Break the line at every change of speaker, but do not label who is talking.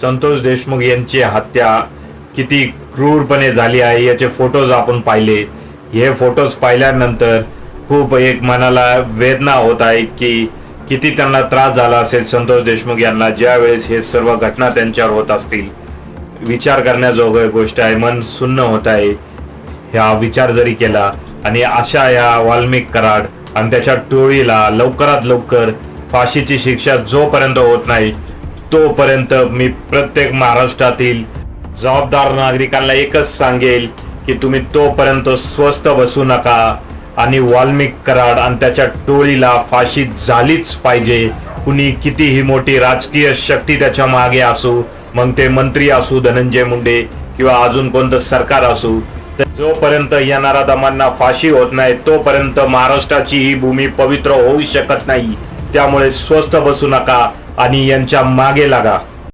संतोष देशमुख यांची हत्या किती क्रूरपणे झाली आहे याचे फोटोज आपण पाहिले. हे फोटोज पाहिल्यानंतर खूप एक मनाला वेदना होत आहे की किती त्यांना त्रास झाला असेल संतोष देशमुख यांना ज्यावेळेस हे सर्व घटना त्यांच्यावर होत असतील. विचार करण्याजोगं गोष्ट आहे मन सुन्न होत आहे. ह्या विचार जरी केला आणि अशा या वाल्मिक कराड आणि त्याच्या टोळीला लवकरात लवकर फाशीची शिक्षा जोपर्यंत होत नाही तोपर्यंत मी प्रत्येक महाराष्ट्रातील जबाबदार नागरिकांना एकच सांगेल की तुम्ही तोपर्यंत स्वस्त बसू नका आणि वाल्मिक कराड आणि त्याच्या टोळीला फाशी झालीच पाहिजे. कुणी कितीही मोठी राजकीय शक्ती त्याच्यामागे असू मग ते मंत्री असू धनंजय मुंडे किंवा अजून कोणतं सरकार असू तर जोपर्यंत येणारा दमांना फाशी होत नाही तोपर्यंत महाराष्ट्राची ही भूमी पवित्र होऊ शकत नाही. त्यामुळे स्वस्थ बसू नका आणि यांच्या मागे लागा.